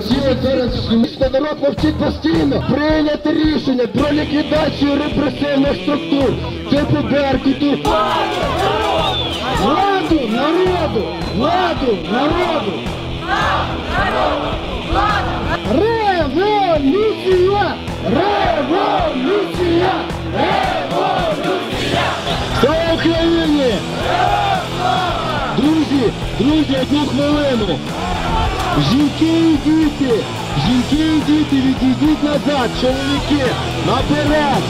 Всі от зараз місто народ мовчить постійно. Прийняти рішення про ліквідацію репресивних структур. Типу Беркуту. Владу народу! Владу народу! Революція! Революція! Революція! Слава Україні! Друзі, друзі, одну хвилину. Жінки і діти, жінки і діти, відійдіть назад, чоловіки, наперед.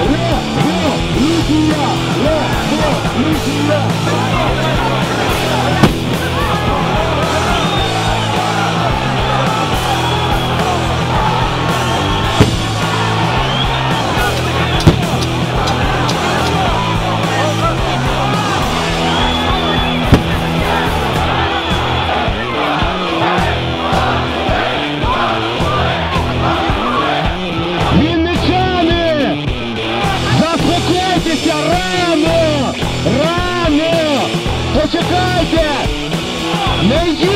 Революція! Революція! Вінничани! like that. Make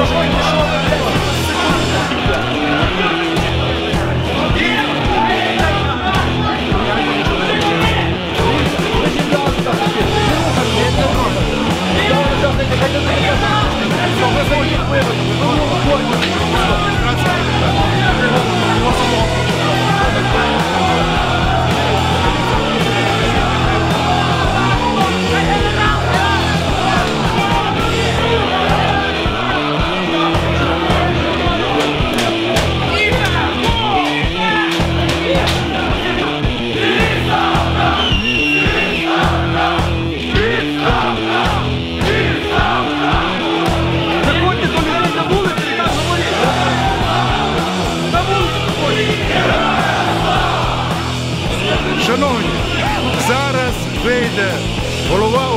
Дякую.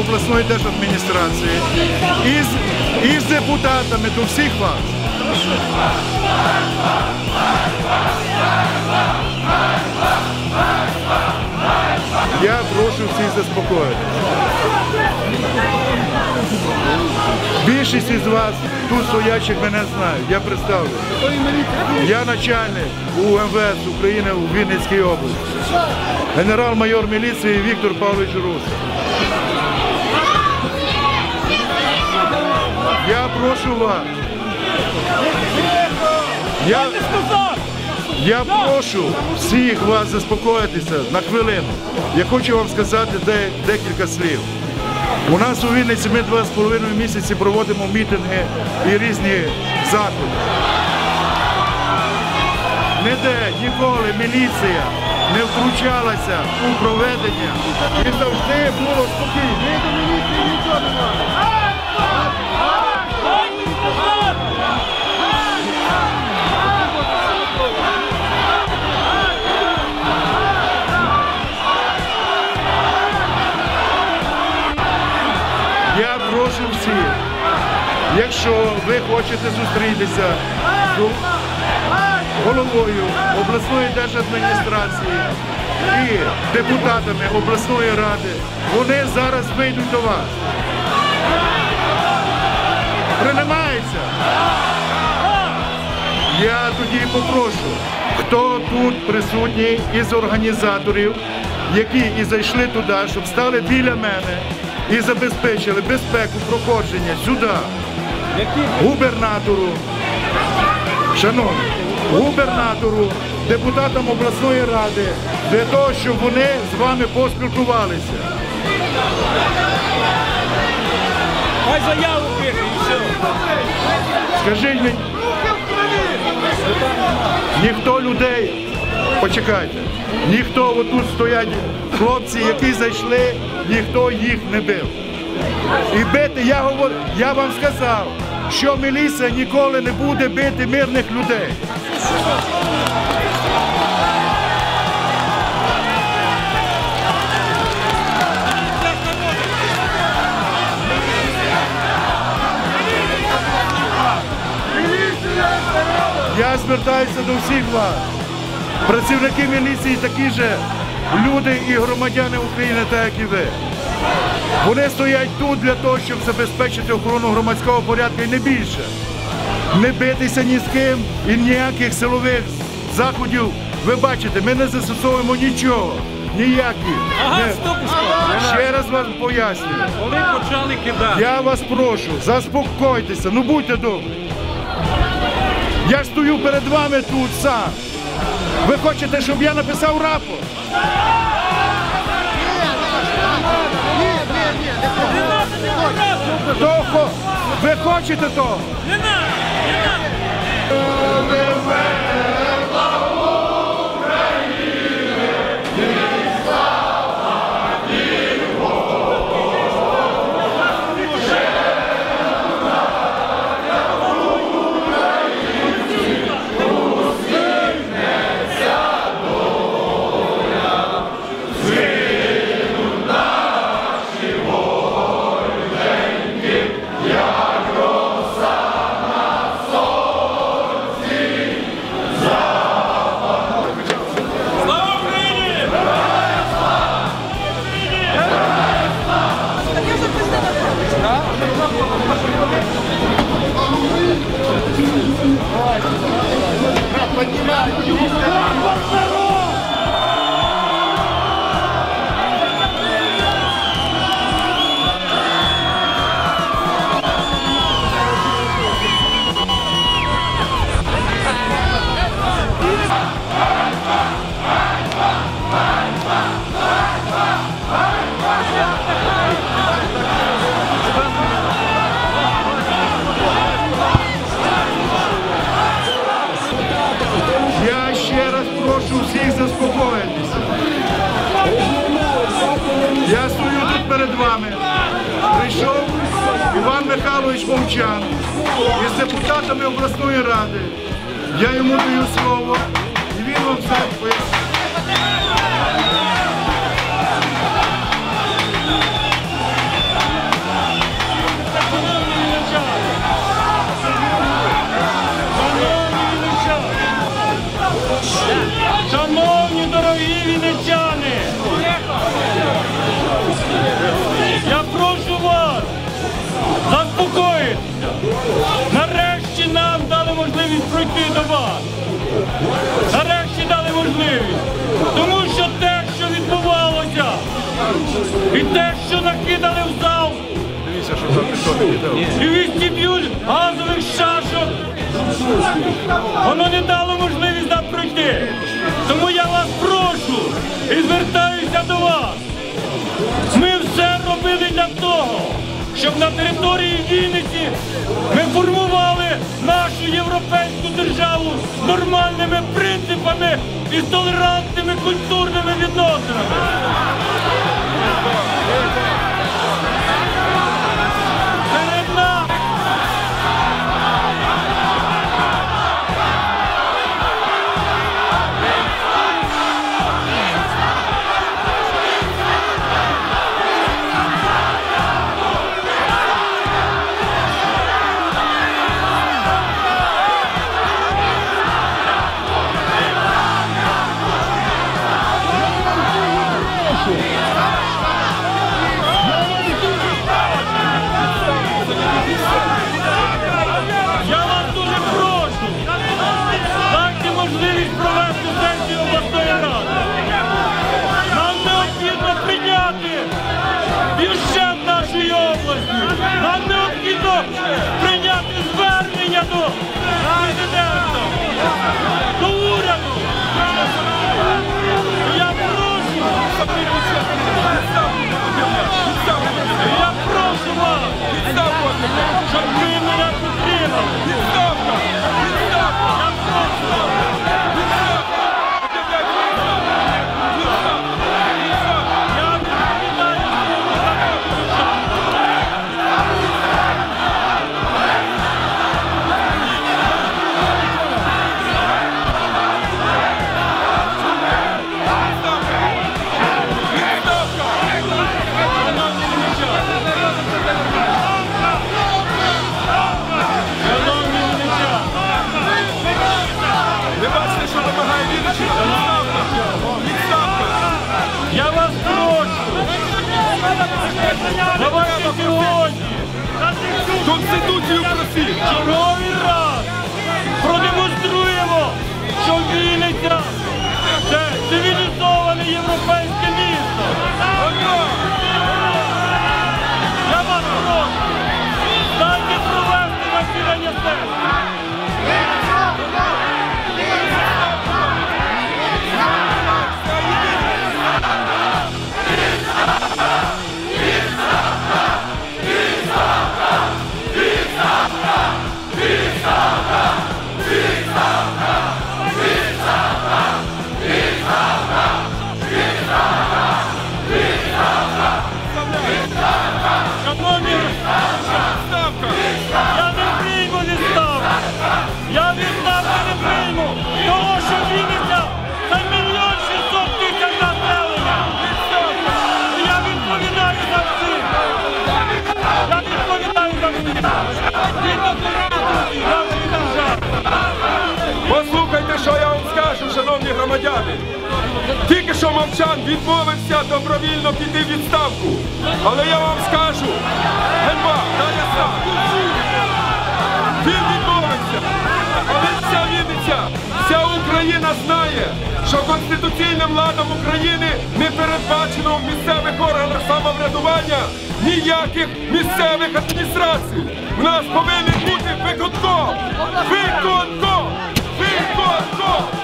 Обласної держадміністрації із, із депутатами до всіх вас. Я прошу всіх заспокоїтися. Більшість із вас тут стоячих мене знають. Я представлю. Я начальник УМВС України у Вінницькій області. Генерал-майор міліції Віктор Павлович Рус. Я прошу вас. Я, я прошу всіх вас заспокоїтися на хвилину. Я хочу вам сказати де- декілька слів. У нас у Вінниці ми два з половиною місяці проводимо мітинги і різні заходи. Ніде ніколи міліція не втручалася у проведення і завжди було спокійно. Ми до міліції нічого не прошу якщо ви хочете зустрітися з головою обласної держадміністрації і депутатами обласної ради, вони зараз вийдуть до вас. Приймається? Я тоді попрошу, хто тут присутній із організаторів, які і зайшли туди, щоб стали біля мене і забезпечили безпеку проходження сюди, губернатору, шановні, губернатору, депутатам обласної ради, для того, щоб вони з вами поспілкувалися. Хай заяву пише і все. Скажіть мені, ніхто людей, почекайте, ніхто отут стоять хлопці, які зайшли, ніхто їх не бив. І бити, я говорю, я вам сказав, що міліція ніколи не буде бити мирних людей. Я звертаюся до всіх вас. Працівники міліції такі же люди і громадяни України, так як і ви. Вони стоять тут для того, щоб забезпечити охорону громадського порядку і не більше. Не битися ні з ким і ніяких силових заходів. Ви бачите, ми не застосовуємо нічого, ніяких. Ага, Не- стоп, стоп. Ще раз вам пояснюю. Коли почали кидати. Я вас прошу, заспокойтеся, ну будьте добрі. Я стою перед вами тут сам. Ви хочете, щоб я написав рапу? Ні, ні, ні, не хочу. Не надо, не надо. Хто хо- Ви хочете того? Не надо, Михайлович Мовчан із депутатами обласної ради. Я йому даю слово і він вам все пояснить. заспокоїтися. Нарешті нам дали можливість пройти до вас. Нарешті дали можливість. Тому що те, що відбувалося, і те, що накидали в зал, і 200 б'ють газових шашок, воно не дало можливість нам пройти. Тому я вас прошу і звертаюся до вас. Ми все робили для того щоб на території Вінниці ми формували нашу європейську державу нормальними принципами і толерантними культурними відносинами. Прийняти звернення до президента, до уряду. Я прошу. Я прошу вас, щоб ви Justice! Шановні. Тільки що мовчан відмовився добровільно піти в відставку. Але я вам скажу, ганьба, да я сам. Він відмовився. Але вся Вінниця, вся Україна знає, що конституційним ладом України не передбачено в місцевих органах самоврядування ніяких місцевих адміністрацій. У нас повинен бути виконком! Виконком! Виконком!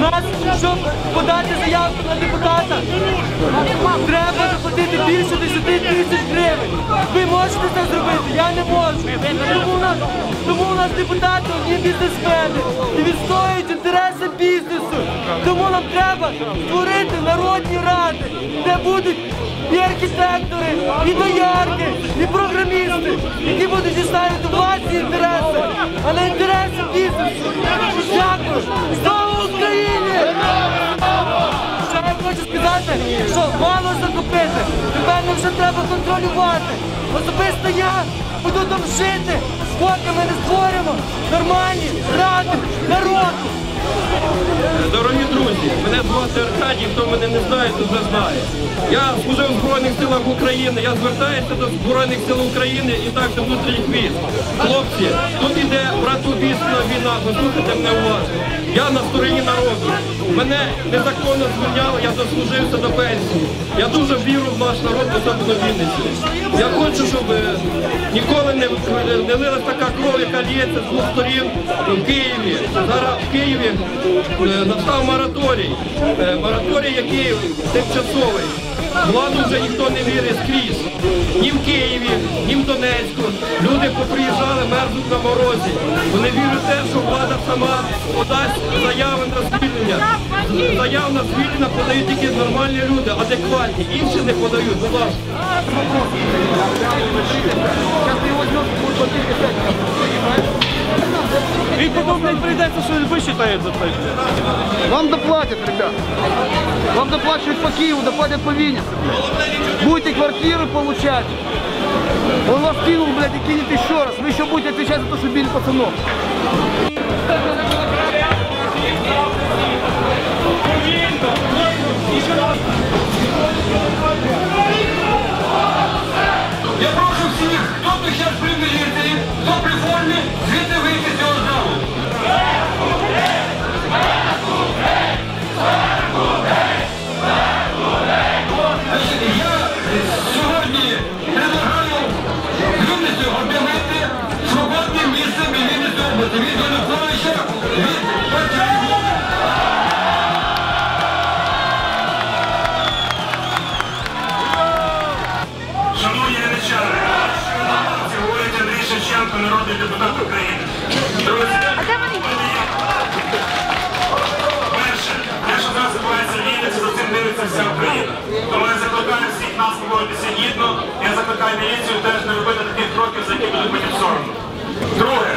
Нас, щоб подати заявку на депутата, треба заплатити більше 10 тисяч гривень. Ви можете це зробити, я не можу. Тому у нас, тому у нас депутати одні бізнесмени і відстоюють інтереси бізнесу. Тому нам треба створити народні ради, де будуть і архітектори, і доярки, і програмісти, які будуть відстоювати власні інтереси, а не інтереси бізнесу. Дякую! Слава Україні! Що я хочу сказати, що мало закупити, нам вже треба контролювати. Особисто я буду там жити, поки ми не створимо нормальні ради народу. Дорогі друзі, мене звати Аркадій. хто мене не знає, то вже знає. Я служив в Збройних силах України, я звертаюся до Збройних сил України і так до внутрішніх військ. Хлопці, тут іде братовісна війна, послухайте мене уважно. Я на стороні народу. Мене незаконно звільняли, я дослужився до пенсії. Я дуже вірю в наш народ, особливо Вінниці. Я хочу, щоб е, ніколи не, не лилась така кров, яка лється з двох сторін в Києві. Зараз в Києві е, настав мораторій. Е, Мораторій, який тимчасовий. Владу вже ніхто не вірить скрізь. Ні в Києві, ні в Донецьку. Люди поприїжджали, мерзнуть на морозі. Вони вірять в те, що влада сама подасть заяви на звільнення. Заяв на подають тільки нормальні люди, адекватні. Інші не подають. Будь ласка. Він потім блядь, прийдеться, що він висчитає за це. Вам доплатят, ребят. Вам доплачивают по Киеву, доплатят по Виннице. блядь. Будете квартиры получать. Он вас кинул, блядь, и кинет еще раз. Вы еще будете отвечать за то, что били пацанов. Я прошу всіх, хто тут я закликаю міліцію теж не робити таких кроків, за які будуть потім соромно. Друге,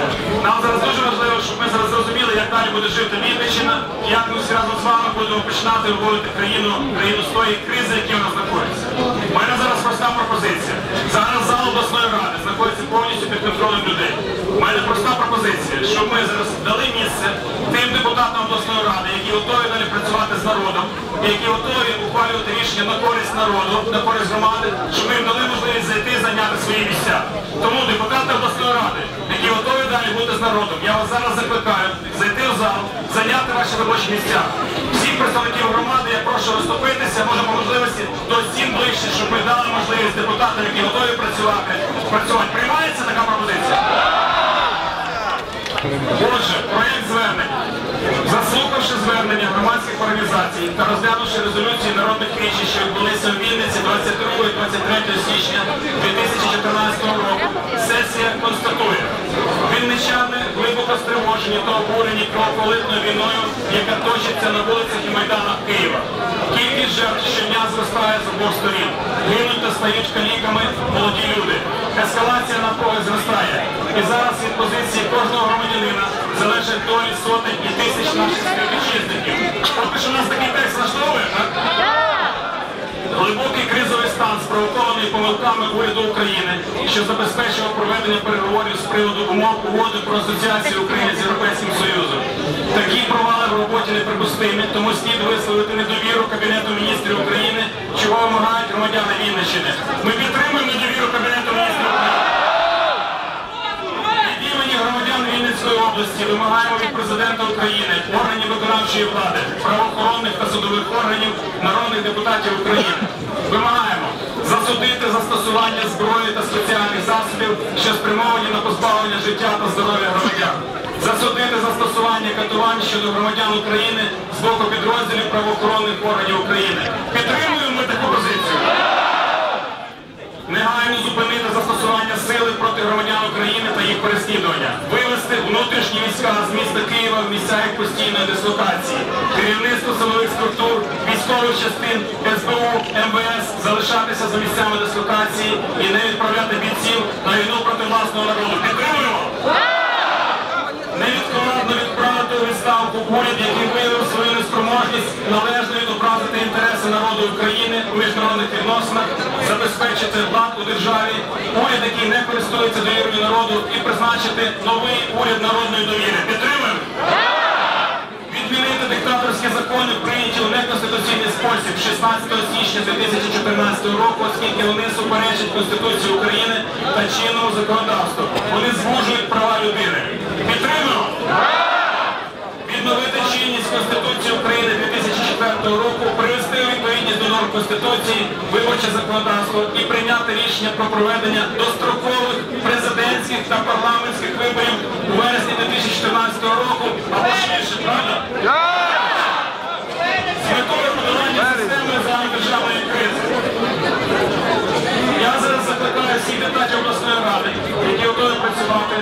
нам зараз дуже важливо, щоб ми зараз зрозуміли, як далі буде жити Вінниччина, як ми всі разом з вами будемо починати виводити країну, країну з тої кризи, в нас знаходиться. Мене зараз проста пропозиція. Зараз зал обласної ради знаходиться повністю під контролем людей. У мене проста пропозиція, щоб ми зараз дали місце тим депутатам обласної ради, які готові далі працювати з народом, і які готові ухвалювати рішення на користь народу, на користь громади, щоб ми їм дали можливість зайти і зайняти свої місця. Тому депутати обласної ради, які готові далі бути з народом, я вас зараз закликаю зайти в зал, зайняти ваші робочі місця. Всіх представників громади я прошу розступитися, може по можливості до сім ближче, щоб ми дали можливість депутатам, які готові працювати, працювати. Приймається така пропозиція? Отже, проєкт звернення. Заслухавши звернення громадських організацій та розглянувши резолюції народних вічі, що відбулися в Вінниці 22 і 23 січня 2014 року, сесія констатує. Вінничани глибоко стривожені та обурені кровопролитною війною, яка точиться на вулицях і майданах Києва. Кількість жертв щодня зростає з обох сторін. Гинуть та стають каліками молоді люди. Ескалація напруги зростає. І зараз від позиції кожного громадянина залежить долі сотень і тисяч наших співвітчизників. Поки що нас такий текст влаштовує, так? Глибокий кризовий стан, спровокований помилками уряду України, що забезпечував проведення переговорів з приводу умов угоди про асоціацію України з Європейським Союзом. Такі провали в роботі неприпустимі, тому слід висловити недовіру Кабінету міністрів України, чого вимагають громадяни Вінниччини. Ми підтримуємо недовіру Кабінету міністрів України. Від імені громадян Вінницької області вимагаємо від президента України, органів виконавчої влади, правоохоронних та судових органів, народних депутатів України. Вимагаємо засудити застосування зброї та спеціальних засобів, що спрямовані на позбавлення життя та здоров'я громадян. Засудити застосування катувань щодо громадян України з боку підрозділів правоохоронних органів України. Підтримуємо ми таку позицію. Негайно зупинити застосування сили проти громадян України та їх переслідування, вивести внутрішні війська з міста Києва в місця їх постійної дислокації, керівництво силових структур, військових частин, СБУ, МВС залишатися за місцями дислокації і не відправляти бійців на війну проти власного народу. Підтримуємо! Відставку уряд, який виявив свою неспроможність належно відобразити інтереси народу України у міжнародних відносинах, забезпечити лад у державі, уряд, який не користується довірою народу, і призначити новий уряд народної довіри. Підтримуємо! Відмінити диктаторські закони, прийняті у неконституційний спосіб 16 січня 2014 року, оскільки вони суперечать Конституції України та чинному законодавству. Вони звужують права людини. Підтримуємо! Конституції України 2004 року, привести у відповідність до норм Конституції, виборче законодавство і прийняти рішення про проведення дострокових президентських та парламентських виборів у вересні 2014 року або швидше, правда? З метою подолання системи загальнодержавної кризи. Я зараз закликаю всіх депутатів обласної ради, які готові працювати.